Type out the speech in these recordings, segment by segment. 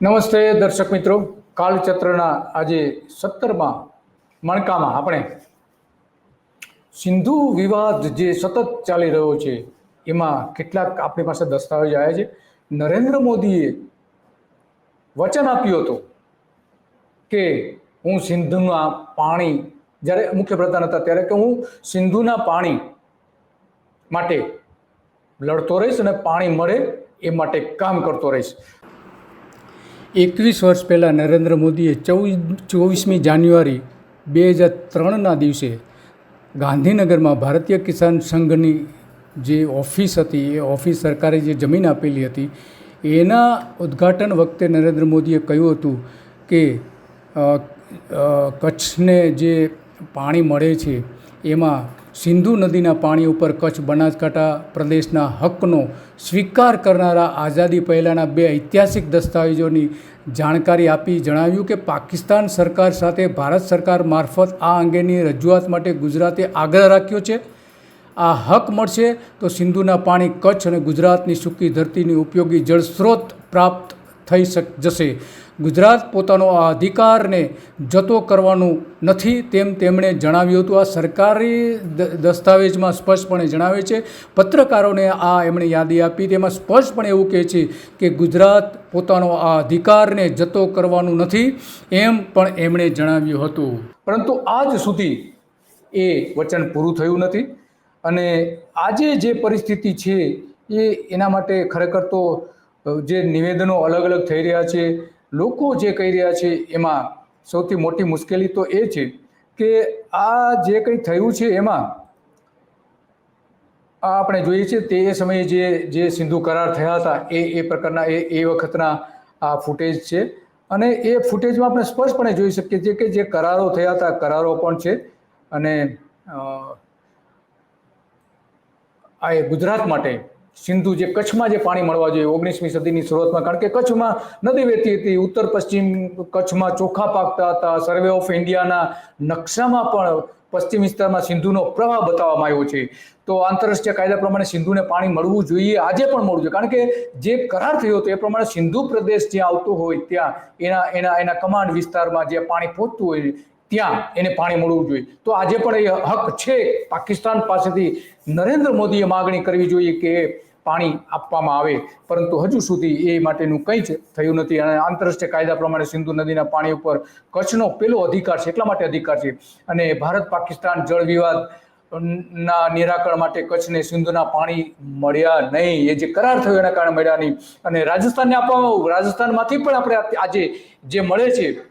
નમસ્તે દર્શક મિત્રો. કાળચત્રના આજે સત્તરમાં મણકામાં આપણે સિંધુ વિવાદ જે સતત ચાલી રહ્યો છે, એમાં કેટલાક આપણી પાસે દસ્તાવેજ આવ્યા છે. નરેન્દ્ર મોદીએ વચન આપ્યું હતું કે હું સિંધુના પાણી, જ્યારે મુખ્યપ્રધાન હતા ત્યારે કે હું સિંધુના પાણી માટે લડતો રહીશ અને પાણી મળે એ માટે કામ કરતો રહીશ. એકવીસ વર્ષ પહેલાં નરેન્દ્ર મોદીએ ચૌદ, ચોવીસમી જાન્યુઆરી બે હજાર ત્રણના દિવસે ગાંધીનગરમાં ભારતીય કિસાન સંઘની જે ઓફિસ હતી, એ ઓફિસ સરકારે જે જમીન આપેલી હતી, એના ઉદ્ઘાટન વખતે નરેન્દ્ર મોદીએ કહ્યું હતું કે કચ્છને જે પાણી મળે છે, એમાં સિંધુ નદીના પાણી ઉપર કચ્છ બનાસકાંઠા પ્રદેશના હકનો સ્વીકાર કરનારા આઝાદી પહેલાંના બે ઐતિહાસિક દસ્તાવેજોની જાણકારી આપી જણાવ્યું કે પાકિસ્તાન સરકાર સાથે ભારત સરકાર મારફત આ અંગેની રજૂઆત માટે ગુજરાતે આગ્રહ રાખ્યો છે. આ હક મળશે તો સિંધુના પાણી કચ્છ અને ગુજરાતની સૂકી ધરતીની ઉપયોગી જળ સ્ત્રોત પ્રાપ્ત થઈ શક, જશે. ગુજરાત પોતાનો આ અધિકારને જતો કરવાનું નથી તેમ તેમણે જણાવ્યું હતું. આ સરકારી દસ્તાવેજમાં સ્પષ્ટપણે જણાવે છે. પત્રકારોને આ એમણે યાદી આપી. તેમાં સ્પષ્ટપણે એવું કહે છે કે ગુજરાત પોતાનો આ અધિકારને જતો કરવાનું નથી એમ પણ એમણે જણાવ્યું હતું. પરંતુ આજ સુધી એ વચન પૂરું થયું નથી અને આજે જે પરિસ્થિતિ છે એ એના માટે ખરેખર તો જે નિવેદનો અલગ અલગ થઈ રહ્યા છે લોકો જે કહી રહ્યા છે, એમાં સૌથી મોટી મુશ્કેલી તો એ છે કે આ જે કંઈ થયું છે એમાં, આ આપણે જોઈએ છીએ તે એ સમયે જે જે સિંધુ કરાર થયા હતા, એ એ પ્રકારના, એ એ વખતના આ ફૂટેજ છે. અને એ ફૂટેજમાં આપણે સ્પષ્ટપણે જોઈ શકીએ છીએ કે જે કરારો થયા હતા, કરારો પણ છે. અને આ એ ગુજરાત માટે સિંધુ જે કચ્છમાં જે પાણી મળવા જોઈએ, ઓગણીસમી સદીની શરૂઆતમાં, કારણ કે કચ્છમાં નદી વહેતી હતી, ઉત્તર પશ્ચિમ કચ્છમાં ચોખા પાકતા હતા સર્વે ઓફ ઇન્ડિયાના નકશામાં પણ પશ્ચિમ વિસ્તારમાં સિંધુનો પ્રવાહ બતાવવામાં આવ્યો છે. તો આંતરરાષ્ટ્રીય કાયદા પ્રમાણે સિંધુને પાણી મળવું જોઈએ, આજે પણ મળવું જોઈએ, કારણ કે જે કરાર થયો હતો એ પ્રમાણે સિંધુ પ્રદેશ જ્યાં આવતો હોય ત્યાં, એના એના એના કમાન્ડ વિસ્તારમાં જે પાણી પહોંચતું હોય ત્યાં એને પાણી મળવું જોઈએ. તો આજે પણ એ હક છે પાકિસ્તાન પાસેથી નરેન્દ્ર મોદીએ માગણી કરવી જોઈએ કે પાણી આપવામાં આવે. પરંતુ હજુ સુધી એ માટેનું કંઈ જ થયું નથી. અને આંતરરાષ્ટ્રીય કાયદા પ્રમાણે સિંધુ નદીના પાણી ઉપર કચ્છનો પેલો અધિકાર છે. એટલા માટે અધિકાર છે. અને ભારત પાકિસ્તાન જળ વિવાદ ના નિરાકરણ માટે કચ્છને સિંધુના પાણી મળ્યા નહીં. એ જે કરાર થયો એના કારણે મળ્યા નહીં. અને રાજસ્થાનને આપવામાં રાજસ્થાનમાંથી પણ આપણે આજે જે મળે છે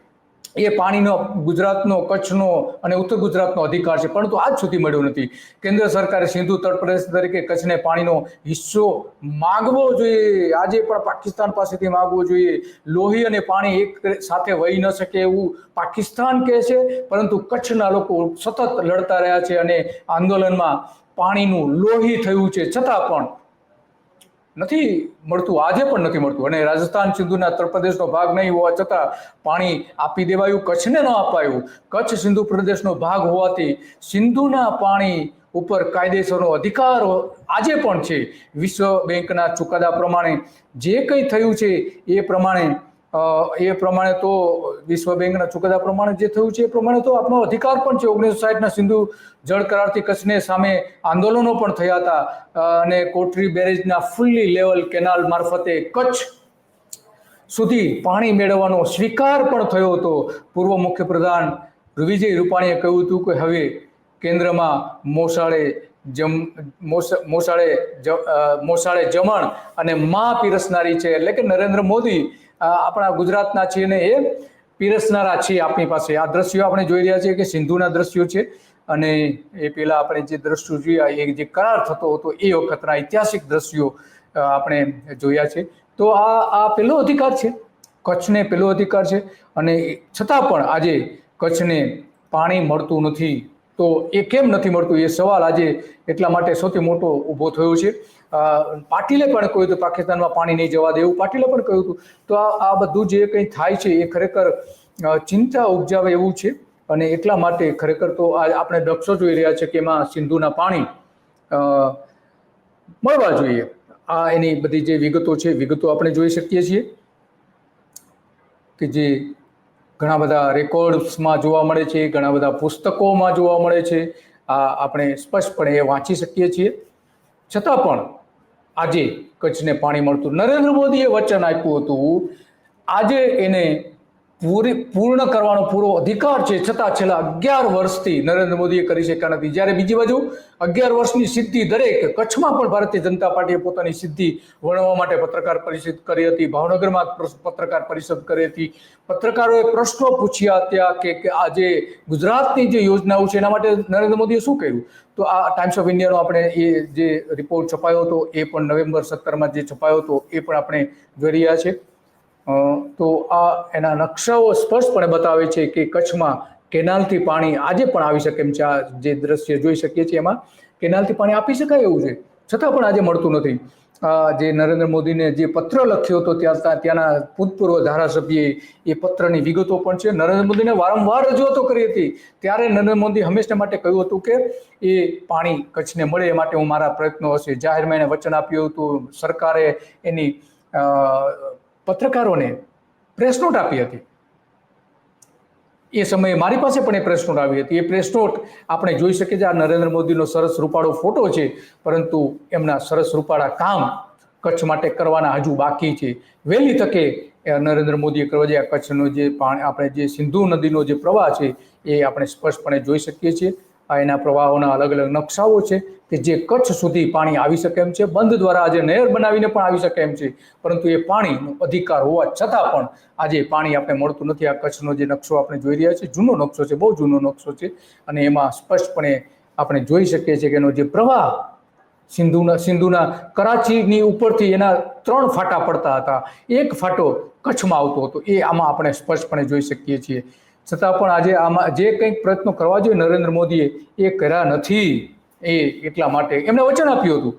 એ પાણીનો, ગુજરાતનો, કચ્છનો અને ઉત્તર ગુજરાતનો અધિકાર છે. પરંતુ આજ સુધી મળ્યો નથી. કેન્દ્ર સરકારે સિંધુ તટપ્રદેશ તરીકે કચ્છને પાણીનો હિસ્સો માગવો જોઈએ. આજે પણ પાકિસ્તાન પાસેથી માગવો જોઈએ. લોહી અને પાણી એક સાથે વહી ન શકે એવું પાકિસ્તાન કહે છે. પરંતુ કચ્છના લોકો સતત લડતા રહ્યા છે અને આંદોલનમાં પાણીનું લોહી થયું છે. છતાં પણ નથી મળતું, આજે પણ નથી મળતું. અને રાજસ્થાન સિંધુના ઉત્તર પ્રદેશનો ભાગ નહીં હોવા છતાં પાણી આપી દેવાયું, કચ્છને ન અપાયું. કચ્છ સિંધુ પ્રદેશનો ભાગ હોવાથી સિંધુના પાણી ઉપર કાયદેસરનો અધિકાર આજે પણ છે. વિશ્વ બેંકના ચુકાદા પ્રમાણે જે કંઈ થયું છે એ પ્રમાણે એ પ્રમાણે તો વિશ્વ બેંકના ચુકાદા પ્રમાણે જે થયું છે એ પ્રમાણે તો આપણો અધિકાર પણ છે. ઓગણીસો સાઠના સિંધુ જળ કરારથી કચ્છને સામે આંદોલનો પણ થયા હતા. અને કોટરી બેરેજના ફૂલ્લી લેવલ કેનાલ મારફતે કચ્છ સુધી પાણી મેળવવાનો સ્વીકાર પણ થયો હતો. પૂર્વ મુખ્યપ્રધાન વિજય રૂપાણીએ કહ્યું હતું કે હવે કેન્દ્રમાં મોસાળે જમ મોસાળે મોસાળે જમણ અને મા પીરસનારી છે. એટલે કે નરેન્દ્ર મોદી આપણા ગુજરાતના છીએ ને એ પીરસનારા છે આપણી પાસે. આ દ્રશ્યો આપણે જોઈ રહ્યા છીએ કે સિંધુના દ્રશ્યો છે અને એ પેલા આપણે જે દ્રશ્યો જોયા, એ જે કરાર થતો હતો, એ વખતના ઐતિહાસિક દ્રશ્યો આપણે જોયા છે. તો આ આ પેલો અધિકાર છે. કચ્છને પેલો અધિકાર છે અને છતાં પણ આજે કચ્છને પાણી મળતું નથી. તો એ કેમ નથી મળતું? એ સવાલ આજે એટલા માટે સૌથી મોટો ઊભો થયો છે. પાટીલે પણ કહ્યું હતું, પાકિસ્તાનમાં પાણી નહીં જવા દે. એવું પાટીલે પણ કહ્યું હતું. તો આ બધું જે કંઈ થાય છે, એ ખરેખર ચિંતા ઉપજાવે એવું છે. અને એટલા માટે ખરેખર તો આ આપણે નકશો જોઈ રહ્યા છે કે એમાં સિંધુના પાણી મળવા જોઈએ. આ એની બધી જે વિગતો છે, વિગતો આપણે જોઈ શકીએ છીએ. કે જે ઘણા બધા રેકોર્ડ્સમાં જોવા મળે છે, ઘણા બધા પુસ્તકોમાં જોવા મળે છે. આ આપણે સ્પષ્ટપણે એ વાંચી શકીએ છીએ. છતાં પણ આજે કચ્છને પાણી મળતું નરેન્દ્ર મોદીએ વચન આપ્યું હતું. આજે એને પૂરી પૂર્ણ કરવાનો પૂરો અધિકાર છે. છતાં છેલ્લા અગિયાર વર્ષથી નરેન્દ્ર મોદીએ કરી શક્યા નથી જ્યારે બીજી બાજુ અગિયાર વર્ષની સિદ્ધિ દરેક કચ્છમાં પણ ભારતીય જનતા પાર્ટીએ પોતાની સિદ્ધિ વર્ણવવા માટે પત્રકાર પરિષદ કરી હતી. ભાવનગરમાં પત્રકાર પરિષદ કરી હતી. પત્રકારોએ પ્રશ્નો પૂછ્યા હતા કે આ આજે ગુજરાતની જે યોજનાઓ છે એના માટે નરેન્દ્ર મોદીએ શું કર્યું? તો આ ટાઈમ્સ ઓફ ઇન્ડિયાનો આપણે એ જે રિપોર્ટ છપાયો હતો એ પણ નવેમ્બર સત્તરમાં જે છપાયો હતો એ પણ આપણે જોઈ રહ્યા છે. અ, તો આ એના નકશાઓ સ્પષ્ટપણે બતાવે છે કે કચ્છમાં કેનાલથી પાણી આજે પણ આવી શકે એમ છે. આ જે દ્રશ્ય જોઈ શકીએ છીએ એમાં, કેનાલથી પાણી આપી શકાય એવું છે? છતાં પણ આજે મળતું નથી. આ જે નરેન્દ્ર મોદીને જે પત્ર લખ્યો હતો ત્યાં ત્યાં- ત્યાંના ભૂતપૂર્વ ધારાસભ્યએ એ પત્રની વિગતો પણ છે. નરેન્દ્ર મોદીને વારંવાર રજૂઆતો કરી હતી. ત્યારે નરેન્દ્ર મોદી હંમેશા માટે કહ્યું હતું કે, એ પાણી કચ્છને મળે એ માટે હું મારા પ્રયત્નો હશે. જાહેરમાં એને વચન આપ્યું હતું. સરકારે એની પત્રકારોને પ્રેસ નોટ આપી હતી. એ સમયે મારી પાસે પણ એ પ્રેસ નોટ આવી હતી. એ પ્રેસ નોટ આપણે જોઈ શકીએ છીએ આ નરેન્દ્ર મોદીનો સરસ રૂપાળો ફોટો છે, પરંતુ એમના સરસ રૂપાળા કામ કચ્છ માટે કરવાના હજુ બાકી છે. વહેલી તકે નરેન્દ્ર મોદીએ કરવા જે કચ્છનો જે પાણી, આપણે જે સિંધુ નદીનો જે પ્રવાહ છે, એ આપણે સ્પષ્ટપણે જોઈ શકીએ છીએ. એના પ્રવાહોના અલગ અલગ નકશાઓ છે કે જે કચ્છ સુધી પાણી આવી શકે એમ છે, બંધ દ્વારા આજે નહેર બનાવીને પણ આવી શકે એમ છે. પરંતુ એ પાણીનો અધિકાર હોવા છતાં પણ આજે પાણી આપણે મળતું નથી. આ કચ્છનો જે નકશો આપણે જોઈ રહ્યા છીએ, જૂનો નકશો છે, બહુ જૂનો નકશો છે અને એમાં સ્પષ્ટપણે આપણે જોઈ શકીએ છીએ કે એનો જે પ્રવાહ સિંધુના સિંધુના કરાચીની ઉપરથી એના ત્રણ ફાટા પડતા હતા. એક ફાટો કચ્છમાં આવતો હતો. એ આમાં આપણે સ્પષ્ટપણે જોઈ શકીએ છીએ. છતાં પણ આજે આમાં જે કંઈક પ્રયત્નો કરવા જોઈએ નરેન્દ્ર મોદીએ, એ કર્યા નથી. એ એટલા માટે એમણે વચન આપ્યું હતું.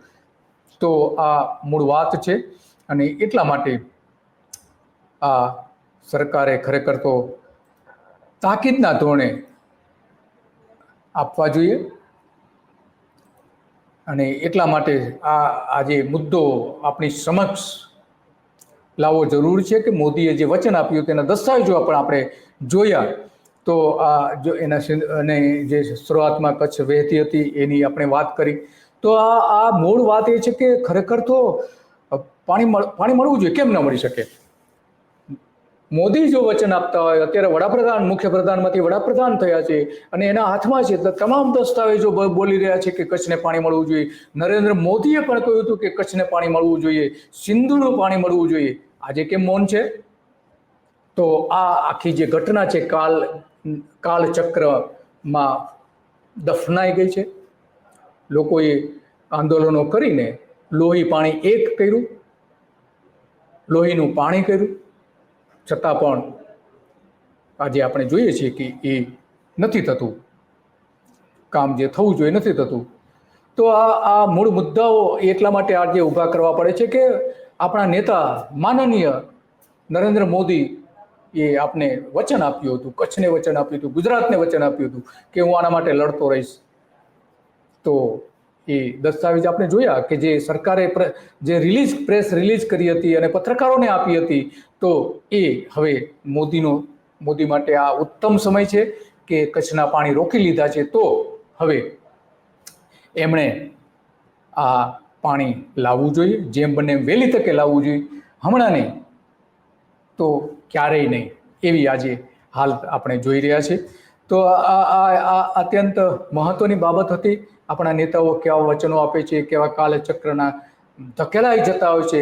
તો આ મૂળ વાત છે અને એટલા માટે આ સરકારે ખરેખર તો તાકીદના ધોરણે આપવા જોઈએ. અને એટલા માટે આ આજે મુદ્દો આપણી સમક્ષ લાવવો જરૂરી છે કે મોદીએ જે વચન આપ્યું તેના દસ્તાવેજો પણ આપણે જોયા તો આ જો એના અને જે શરૂઆતમાં કચ્છ વહેતી હતી એની આપણે વાત કરી. તો આ આ મૂળ વાત એ છે કે ખરેખર તો પાણી પાણી મળવું જોઈએ, કેમ ન મળી શકે? મોદી જો વચન આપતા હોય, અત્યારે વડાપ્રધાન મુખ્ય પ્રધાનમાંથી વડાપ્રધાન થયા છે અને એના હાથમાં છે તમામ દસ્તાવેજો બોલી રહ્યા છે કે કચ્છને પાણી મળવું જોઈએ. નરેન્દ્ર મોદીએ પણ કહ્યું હતું કે કચ્છને પાણી મળવું જોઈએ, સિંધુનું પાણી મળવું જોઈએ. આજે કેમ મૌન છે? તો આ આખી જે ઘટના છે, કાલ કાલચક્રમાં દફનાઈ ગઈ છે. લોકોએ આંદોલનો કરીને લોહી પાણી એક કર્યું. લોહીનું પાણી કર્યું. છતાં પણ આજે આપણે જોઈએ છીએ કે એ નથી થતું. કામ જે થવું જોઈએ નથી થતું. તો આ આ મૂળ મુદ્દાઓ એટલા માટે આજે ઊભા કરવા પડે છે કે આપણા નેતા, માનનીય નરેન્દ્ર મોદી એ આપને વચન આપ્યું હતું, કચ્છને વચન આપ્યું હતું, ગુજરાતને વચન આપ્યું હતું કે હું આના માટે લડતો રહીશ. તો એ દસ્તાવેજ આપણે જોયા કે જે સરકારે જે રિલીઝ પ્રેસ રિલીઝ કરી હતી અને પત્રકારોને આપી હતી, તો એ હવે મોદીનો, મોદી માટે આ ઉત્તમ સમય છે કે કચ્છના પાણી રોકી લીધા છે. તો હવે એમણે આ પાણી લાવવું જોઈએ, જેમ બને વહેલી તકે લાવવું જોઈએ. હમણાં નહીં તો ક્યારેય નહીં. એવી આજે હાલ આપણે જોઈ રહ્યા છે તો આ આ અત્યંત મહત્વની બાબત હતી. આપણા નેતાઓ કેવા વચનો આપે છે, કેવા કાલચક્રના ધકેલાઈ જતા હોય છે.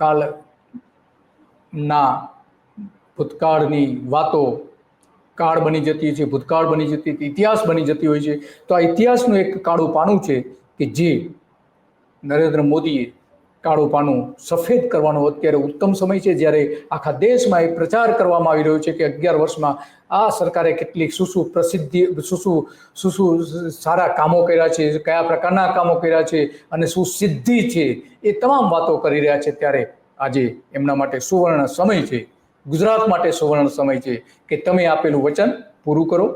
કાલ ના ભૂતકાળની વાતો કાળ બની જતી છે, ભૂતકાળ બની જતી હતી ઇતિહાસ બની જતી હોય છે. તો આ ઇતિહાસનું એક કાળું પાનું છે કે જે નરેન્દ્ર મોદીએ કાળું પાનું સફેદ કરવાનો અત્યારે ઉત્તમ સમય છે, જ્યારે આખા દેશમાં એ પ્રચાર કરવામાં આવી રહ્યો છે કે અગિયાર વર્ષમાં આ સરકારે કેટલીક શું શું પ્રસિદ્ધિ શું શું શું શું સારા કામો કર્યા છે, કયા પ્રકારના કામો કર્યા છે અને શું સિદ્ધિ છે એ તમામ વાતો કરી રહ્યા છે. ત્યારે આજે એમના માટે સુવર્ણ સમય છે, ગુજરાત માટે સુવર્ણ સમય છે કે તમે આપેલું વચન પૂરું કરો.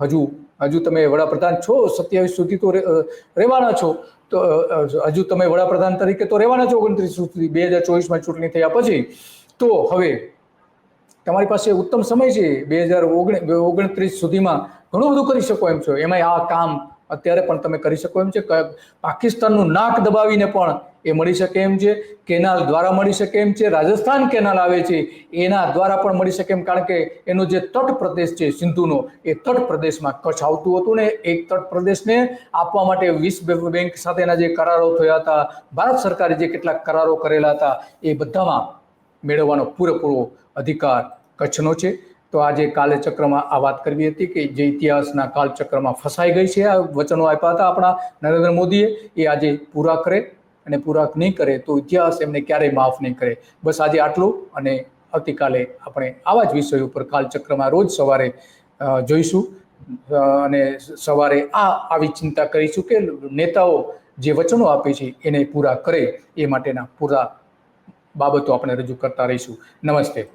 હજુ હજુ તમે વડાપ્રધાન છો, સત્યાવીસ સુધી તો રહેવાના છો. તો હજુ તમે વડાપ્રધાન તરીકે તો રહેવાના છો ઓગણત્રીસ સુધી, બે હજાર ચોવીસમાં ચૂંટણી થયા પછી. તો હવે, તમારી પાસે ઉત્તમ સમય છે, બે હજાર ઓગણત્રીસ સુધીમાં ઘણું બધું કરી શકો એમ છો. એમાંય આ કામ અત્યારે પણ તમે કરી શકો એમ છે. પાકિસ્તાનનું નાક દબાવીને પણ એ મળી શકે એમ છે? કેનાલ દ્વારા મળી શકે એમ છે? રાજસ્થાન કેનાલ આવે છે? એના દ્વારા પણ મળી શકે એમ? કારણ કે એનો જે તટ પ્રદેશ છે સિંધુનો, એ તટ પ્રદેશમાં કચ્છ આવતું હતું ને, એક તટ પ્રદેશને આપવા માટે વિશ્વ બેંક સાથેના જે કરારો થયા હતા, ભારત સરકારે જે કેટલાક કરારો કરેલા હતા, એ બધામાં મેળવવાનો પૂરેપૂરો અધિકાર કચ્છનો છે. તો આજે કાલચક્રમાં આ વાત કરવી હતી કે જે ઇતિહાસના કાલચક્રમાં ફસાઈ ગઈ છે આ વચનો આપ્યા હતા આપણા નરેન્દ્ર મોદીએ, એ આજે પૂરા કરે. અને પૂરા નહીં કરે તો ઇતિહાસ એમને ક્યારેય માફ નહીં કરે. બસ આજે આટલું અને આવતીકાલે આપણે આવા જ વિષયો ઉપર કાલચક્રમાં રોજ સવારે જોઈશું. અને સવારે આ, આવી ચિંતા કરીશું કે નેતાઓ જે વચનો આપે છે એને પૂરા કરે એ માટેના પૂરા બાબતો આપણે રજૂ કરતા રહીશું. નમસ્તે.